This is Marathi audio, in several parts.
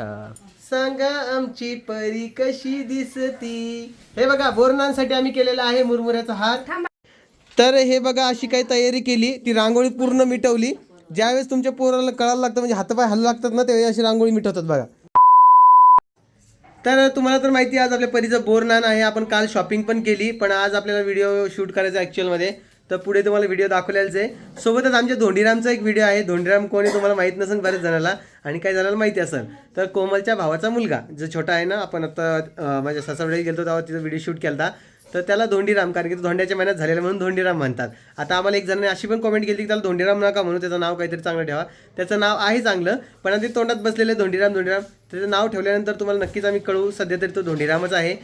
सांगा आमची परी कशी दिसती? हे बघा बोरणांसाठी आम्ही केलेला आहे मुरमुऱ्याचा हार. तर हे बघा अशी काही तयारी केली. ती रांगोळी पूर्ण मिटवली. ज्यावेळेस तुमच्या पोराला कळायला लागतं म्हणजे हातपाय हल्ला लागतात ना त्यावेळी अशी रांगोळी मिटवतात बघा. तर तुम्हाला तर माहिती आहे आज आपल्या परीचं बोरनान आहे. आपण काल शॉपिंग पण केली पण आज आपल्याला व्हिडिओ शूट करायचा ॲक्च्युअलमध्ये तर पुढे तुम्हाला व्हिडिओ दाखवलेलाच आहे. सोबतच आमच्या धोंडीरामचा एक व्हिडिओ आहे. धोंडीराम कोणी तुम्हाला माहीत नसेल बऱ्याच जणाला. आणि काही जणाला माहिती असेल. तर कोमलच्या भावाचा मुलगा जो छोटा आहे ना आपण आता माझ्या सासरवाडी गेलो तेव्हा तिचा व्हिडिओ शूट केला तर त्याला धोंडीराम कारण की तो धोंड्याच्या महिन्यात झालेला म्हणून धोंडीराम म्हणतात. आता आम्हाला एक जणांनी अशी पण कॉमेंट केली की त्याला धोंडीराम नका म्हणून त्याचं नाव काहीतरी चांगलं ठेवा. त्याचं नाव आहे चांगलं पण आता ते तोंडात बसलेलं धोंडीराम धोंडीराम. त्याचं नाव ठेवल्यानंतर तुम्हाला नक्कीच आम्ही कळू सध्या तरी तो धोंडीरामच आहे.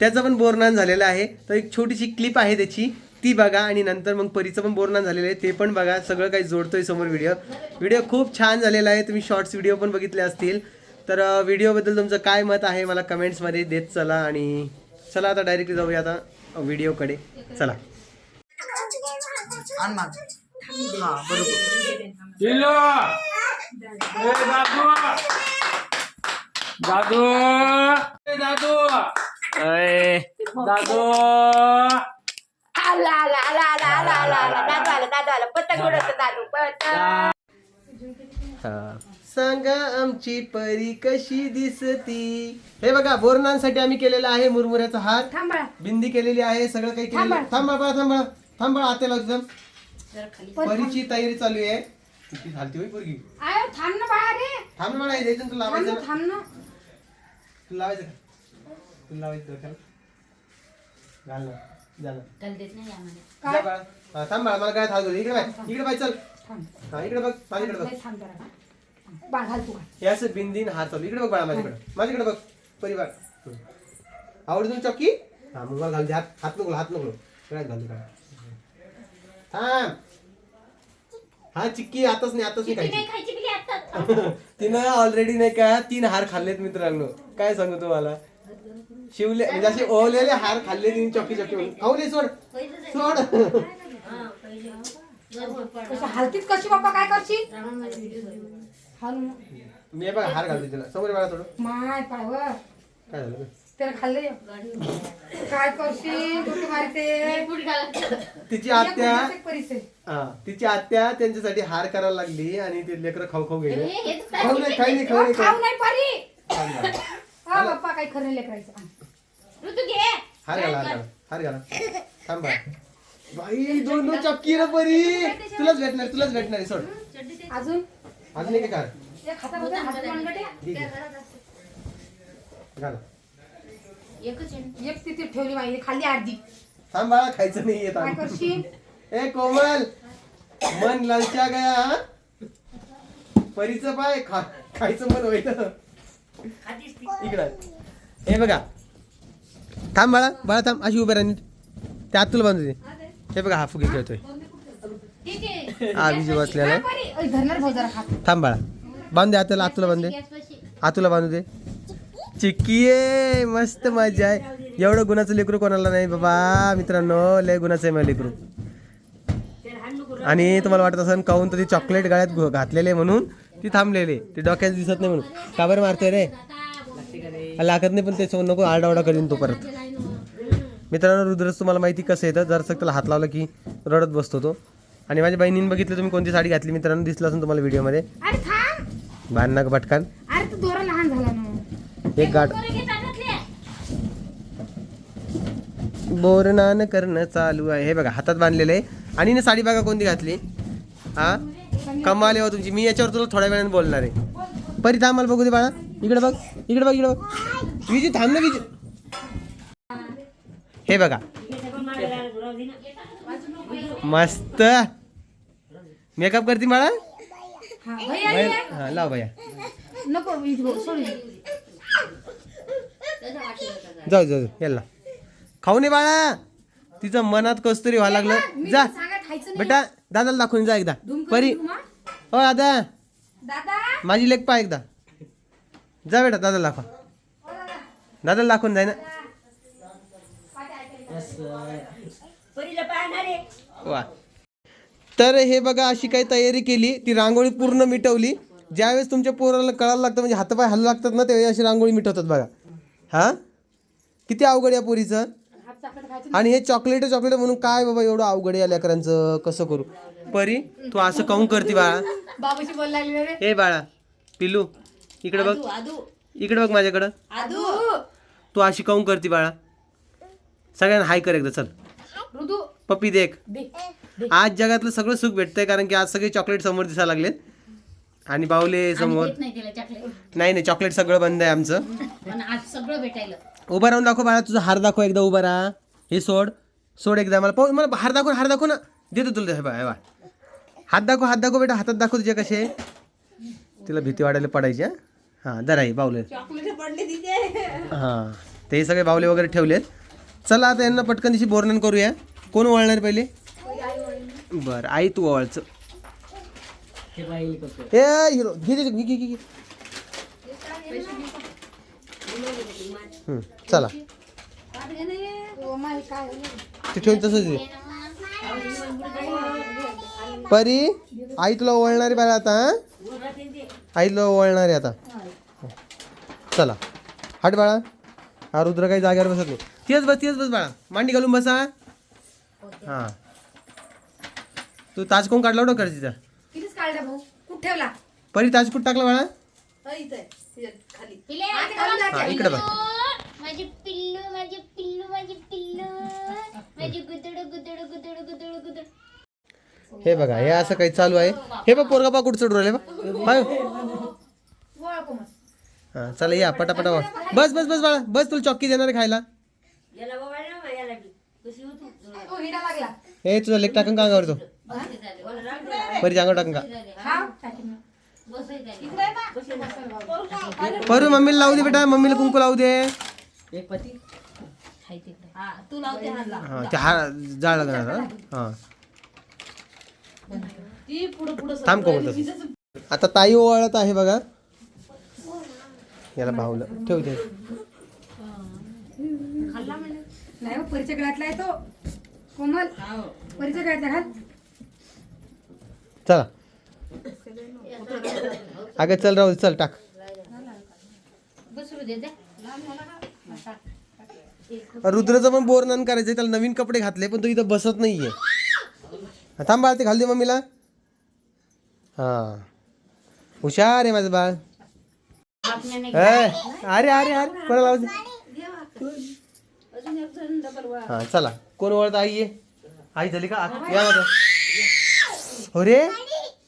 त्याचं पण बोरनान झालेलं आहे. तर एक छोटीशी क्लिप आहे त्याची. ती बघा आणि नंतर मग परीचं पण बोरनान झालेलं आहे ते पण बघा सगळं काही जोडतोय समोर व्हिडिओ व्हिडिओ खूप छान झालेला आहे. तुम्ही शॉर्ट्स व्हिडिओ पण बघितले असतील. तर व्हिडिओबद्दल तुमचं काय मत आहे? मला कमेंट्समध्ये देत चला आणि चला आता डायरेक्टली जाऊया आता व्हिडिओकडे चला. आण माग. हा बरोबर. किलो ए दादू! दादू! ए दादू! पतंग पतंग सांगा आमची परी कशी दिसती? हे बघा बोरणांसाठी आम्ही केलेला आहे मुरमुऱ्याचा हार. थांबा. बिंदी केलेली आहे सगळं काही केलेलं आहे. थांबा बाळा थांबा. थांबा आत्याला एकदम परीची तयारी चालू आहे. किती झालती होई पोरगी? आयो थांब ना बाळा रे. थांब ना बाळा, हे द्यायचं ना तुला थांब लावायचं ना ना. थांब ना. तुला लावायचं का? तुला लावायचं डोक्याला घाल ना. जा बाळा. हा, थांब बाळा मला काय थांब इकडे बाय. इकडे बाय चल. थांब. हा इकडे बघ माझ्याकडे बघ. लय थांब जरा. का. बाळ घाल तू घाल. हे असं बिंदीन हात चालू. इकडे बघ बाळा माझ्याकडे. माझ्याकडे बघ परिवार. आवडतो चॉकी? हा मग मला घाल दे. हात हात नको हात नको. काय घाल काय थांब. हा चिक्की आताच नाही आताच नाही खायची. तिनं ऑलरेडी नाही का तीन हार खाल्लेत मित्रांनो. काय सांगू तुम्हाला? शिवले म्हणजे असे ओवलेले हार खाल्ले तिने चॉकी चॉकी खाऊ दे सोड. सोड. हलतीच कशी बाप्पा काय करशील? हाल मग. मी बघा हार घालते तिला. समोर बघा थोडं. माय पायवर काय झालं त्याला खाल्ले काय करशील? कुठे मारते? तिची आत्या हा तिची त्यांच्यासाठी हार करायला लागली आणि ते लेकरं खाऊ खाऊ गेले. खाऊ नाही खाई नाही खाऊ नाही खाऊ खाऊ नाही पारी. नाही. हा बाप्पा काही खरं नाही लेकरायचं हार घाला हार घाला हार घाला. थांबा बाई दोन दोन चपकी रे परी तुलाच भेटणार तुलाच भेटणार आहे, सोड. अजून? अजून एक हार. एक होते, आहे. तिथे ठेवली बाई खाल्ली अर्धी. थांब बाळा खायचं नाही येत काय करशील? ए कोमल. मन लालच्या गया हा? परीचं पाय खा खायचं मन होईल इकडं. हे बघा. थांब बाळा बाळा थांब. अशी उभे राहणी ते आत बांधू दे. हे बघा हा फुगे खेळतोय. हा विजय बसलेला आहे. थांब बाळा. बांध दे आतला आतुला बांध दे. आतुला बांधू दे. चिक्की आहे मस्त मजा आहे. एवढं गुणाचं लेकरू कोणाला नाही बाबा मित्रांनो. लय गुणाचं आहे माझं लेकरू. आणि तुम्हाला वाटत असेल काहून तरी चॉकलेट गळ्यात घातलेले म्हणून. ती थांबलेली. ती डोक्यात दिसत नाही म्हणून. का बरं मारतोय रे? लागत नाही पण त्याच्यावर नको आरडाओरडा करीन तो परत. मित्रांनो रुद्रच तुम्हाला माहिती कसं येतं? जर त्याला हात लावला की रडत बसतो तो. आणि माझ्या बहिणीने बघितलं तुम्ही कोणती साडी घातली? मित्रांनो दिसलं असेल तुम्हाला व्हिडिओमध्ये. अरे थांब. बांधना पटकन अरे तू दोरा लहान झाला ना. एक गाठ. बोरनान करणं चालू आहे. हे बघा हातात बांधलेलं आहे. आणि ना साडी बघा कोणती घातली? हा? कमाल हो तुमची. मी याच्यावर तुला थोड्या वेळाने बोलणार आहे. परी थांब मला बघू दे बाळा. इकडे बघ इकडे बघ इकडे बघ. विजू थांब ना विजू. हे बघा. मस्त. मेकअप करते बाळा? हा. हा लाव भैया. जाऊ जाऊ याला. खाऊ नये बाळा. तिचं मनात कस तरी व्हायला लागलं. जा. बेटा दादाला दाखवून जा एकदा. परी. हो? दादा. दादा? माझी लेख पा एकदा. जा बेटा दादाला दाखवा. दादाला दाखवून जाय ना. वा. तर हे बघा अशी काही तयारी केली. ती रांगोळी पूर्ण मिटवली. ज्यावेळेस तुमच्या पोराला कळायला लागतं म्हणजे हातपाय हल्ला लागतात ना त्यावेळी अशी रांगोळी मिटवतात बघा. हा? किती अवघड या पोरीचं. आणि हे चॉकलेट चॉकलेट म्हणून काय बाबा एवढं अवघड या लेकरांचं? कसं करू? परी तू असं काऊन करते बाळा? ए बाळा पिल्लू इकडे बघ. इकडे बघ माझ्याकडं. तू अशी काऊन करते बाळा? सगळ्यांना हाय कर एकदा चल. पप्पी देख आज जगातलं सगळं सुख भेटतंय कारण की आज सगळे चॉकलेट समोर दिसायला लागलेत. आणि बावले समोर. नाही नाही चॉकलेट सगळं बंद आहे आमचं. आज सगळं भेटायला. उभा राहून दाखव बाळा तुझा हार दाखव एकदा उभा राहा. हे सोड. सोड एकदा मला. पाहू मला हार दाखव हार दाखव ना. देतो तुला हे बा बा हात दाखव हात दाखव बेटा हातात दाखव तुझे कसे. तिला भीती वाटायला पडायची हा? हा दर आहे बावले हां ते सगळे बावले वगैरे ठेवलेत. चला आता यांना पटकन दिशी बोर्णन करूया. कोण वळणार पहिले? बरं आई तू वळच ए हिरो घे घे, घे घे चला. ते ठेवून तसंच दे. परी आई तुला ओळणार बाळा आता हं? आई तुला ओळणार आता. चला. हट बाळा. हा रुद्र काही जागेवर बसत नाही. तेच बस तेच बस बाळा. मांडी घालून बसा हां. तू ताज कोण काढला डोक्यावर तिचा कितीच काढला भाऊ? कुठे ठेवला? परी ताज कुठं टाकला बाळा? इथं खाली. पिले, ते खाली टाक. इकडे बघ. माझे पिल्लू माझे पिल्लू माझे पिल्लू. माझे गुदड गुदड गुदड गुदड गुदड. हे बघा हे असं काही चालू आहे. हे बघ पोरगा बा कुठं चढू राहिले बा. गोळा. हा चला या पटापटा. बस बस बस बाळा. बस तुला चॉकी देणार आहे खायला. तो. हिडा लागला. हे तुझा लेक टाकन का अंगावर तो परी अंगावर टाकन का? हा टाकीन ना. परू मम्मीला लावू दे बेटा. मम्मीला कुंकू लावू दे. हा, तू लावते. हा ते हा जाळ लागणार हा? हा. थांब तसं. आता ताई ओवाळत आहे बघा. याला भावलं. ठेव दे नाही हो, परीच्या गळ्यातला आहे तो. कोमल. परीच्या गळ्यातला घाल. चला. अगं चल राहू चल टाक. बसरू पण बोर रुद्रचं पण बोरनन त्याला नवीन कपडे घातले पण तो इथं बसत नाहीये. हा, ते घाल दे मम्मीला. हा. हुशार आहे माझं बाळ. अरे अरे अरे कोणाला लावू दे हा चला. कोण ओळख आई आहे? आई झाली का? या माझं अरे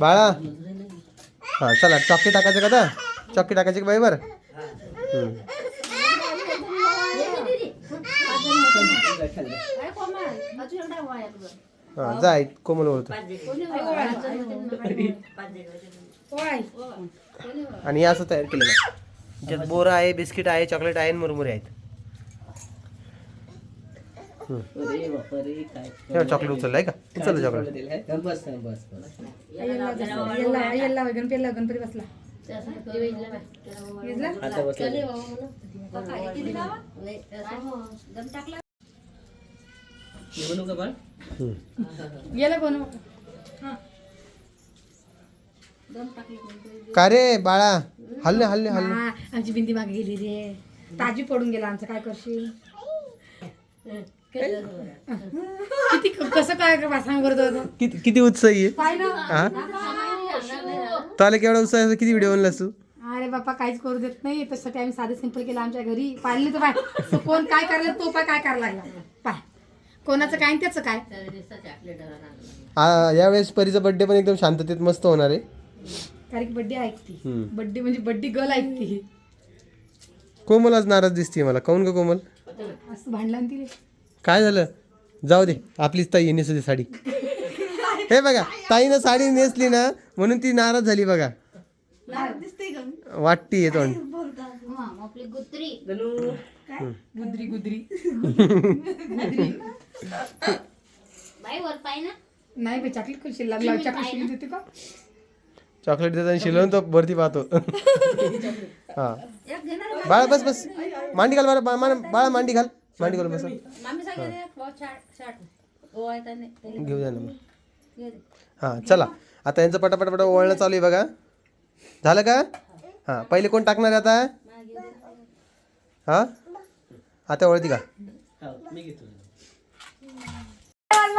बाळा. हां चला चॉकी टाकायचं का आता चॉकी टाकायची का बाई हां जाय कोमल बोलतो. आणि हे असं तयार केलेलं आहे. ज्यात बोरं आहे बिस्किट आहे चॉकलेट आहे आणि मुरमुरे आहेत. हम्म. चॉकलेट उचललं आहे का उचललं चॉकलेट येल्ला गणपती बसला विजला? हम्म. गेला का रे बाळा हल्ले हल्ले हल्ले आमची बिंदी मागे गेली रे ताजी पडून गेला आमचं काय करशील किती कसं काय काय सांग बरं तो किती किती उत्साही आहे? हा? तो आला केवढा उत्साह आहे, किती व्हिडिओ बनलास तू अरे बापा काहीच करू देत नाही. तसं आम्ही साधे सिंपल केलं आमच्या घरी. पाहिले तर पाय कोण काय करलं तो पाय काय करायला लागला. पाय कोणाचं काय आणि त्याचं काय? आ, यावेळेस परीचा बर्थडे पण एकदम शांततेत मस्त होणार आहे. कारण की बड्डे ऐकती. हम्म. बड्डे म्हणजे बड्डे गर्ल ऐकती. कोमल आज नाराज दिसते मला. काऊन का कोमल? असं भांडला तिने काय झालं? जाऊ दे आपलीच ताई नेसू दे साडी. हे बघा ताईनं साडी नेसली ना म्हणून ती नाराज झाली बघा. वाटती आहे तोंड. हा, मग आपली गुत्री. गुदरी गुदरी. बाई वर पाय ना. नाही बाई चॉकलेट खुशी लागला. चॉकलेट शिली देते का? चॉकलेट देताना शिलवून तो वरती पाहतो. हा. बाळा बस बस. मांडी घाल बरं. बा- मा- बाळा मांडी घाल. मांडी घाल बस घेऊ द्या ना मग. हां चला. आता यांचं पटापट पटा ओळणं चालू आहे बघा. झालं का? हां पहिले कोण टाकणार आहे आता? हां? आता ओळखी का?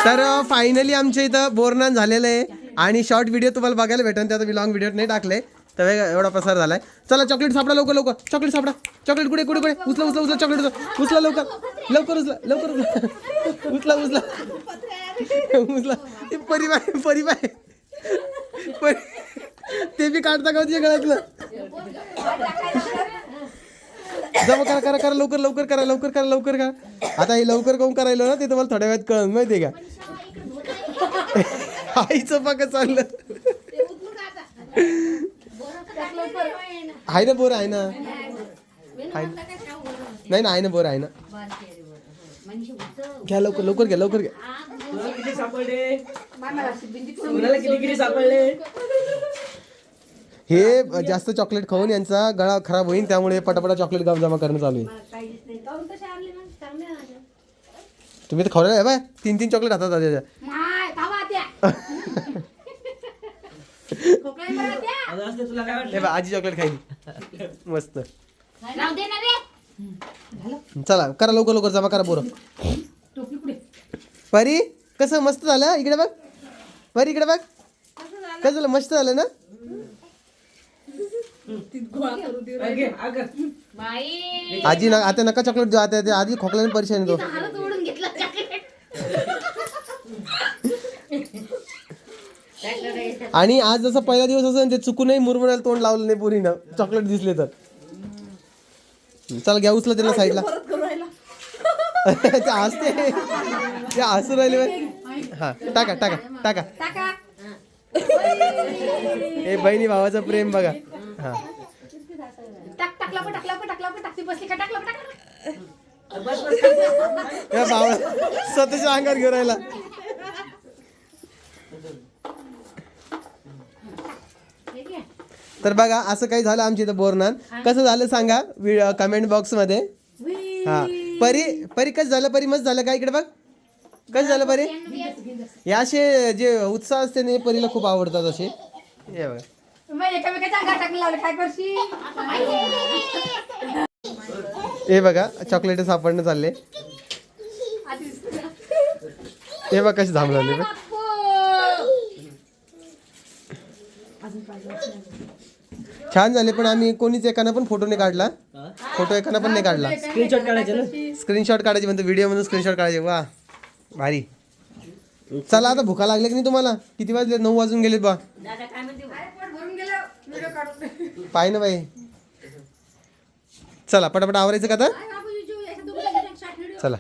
तर फायनली आमच्या इथं बोरनान झालेलं आहे. आणि शॉर्ट व्हिडिओ तुम्हाला बघायला भेटेल. त्यात मी लॉंग व्हिडिओ नाही टाकले. तर हे एवढा प्रसार झालाय. चला चॉकलेट सापडा लवकर लवकर. चॉकलेट सापडा. चॉकलेट कुठे कुठे कुठे? उचला उचला उचला चॉकलेट उचला. उचला लवकर. लवकर उचला लवकर उचला. उचला उचला. उचला. ते परिवार परिवार. ते बी काढता का तुझ्या गळ्यातलं जमा करा करा करा लवकर लवकर करा लवकर करा लवकर करा. आता हे लवकर काऊन करायला ना ते तुम्हाला थोड्या वेळात कळन माहितीये का? आईचं पाक चाललं. आहे ना बोर आहे ना? आहे. ना. नाही ना आहे ना बोर आहे ना? घ्या लवकर लवकर घ्या लवकर घ्या. हे जास्त चॉकलेट खाऊन यांचा गळा खराब होईल त्यामुळे पटापटा चॉकलेट गाव जमा करणं चालू आहे. तुम्ही तर आहे बाय. तीन तीन चॉकलेट हातात आजी चॉकलेट खाईल. मस्त. राहू दे ना रे. चला करा लवकर लवकर जमा करा बोरं. परी कसं मस्त झालं इकडे बघ. परी इकडे बघ. कसं झालं? मस्त झालं ना? आजी ना आता नका चॉकलेट देऊ आता ते आधी खोकल्याने परेशान येतो हालत ओढून घेतला चॉकलेट आणि आज जसं पहिला दिवस असेल ते चुकूनही मुरमुऱ्याला तोंड लावलं नाही पुरीनं. चॉकलेट दिसले तर. चला घ्या उचला त्यांना साईडला ते हसते. ते हसू राहिले. हा टाका टाका टाका. हे बहिणी भावाचं प्रेम बघा. हा. स्वतःच्या अंगात घेऊन राहिला. तर बघा असं काही झालं आमच्या इथं बोरनान. कसं झालं सांगा? कमेंट बॉक्समध्ये. हा. परी परी कसं झालं? परी मस्त झालं का इकडे बघ? कसं झालं परी? या असे जे उत्साह असते ना हे परीला खूप आवडतात असे. हे बघा. काय हे चॉकलेट सापडणं चालले हे बघा कसे थांबले बघ. छान झाले पण आम्ही कोणीच एकानं पण फोटो नाही काढला. फोटो एकानं पण नाही काढला. स्क्रीनशॉट काढायचे ना? स्क्रीनशॉट काढायचे म्हणतो व्हिडिओ मधून स्क्रीनशॉट काढायचे. वा भारी. चला आता भुका लागल्या की नाही तुम्हाला? किती वाजले? नऊ वाजून बा. गेलं व्हिडिओ काढून पाय ना बाई. चला पटापट आवरायचं का आता? चला.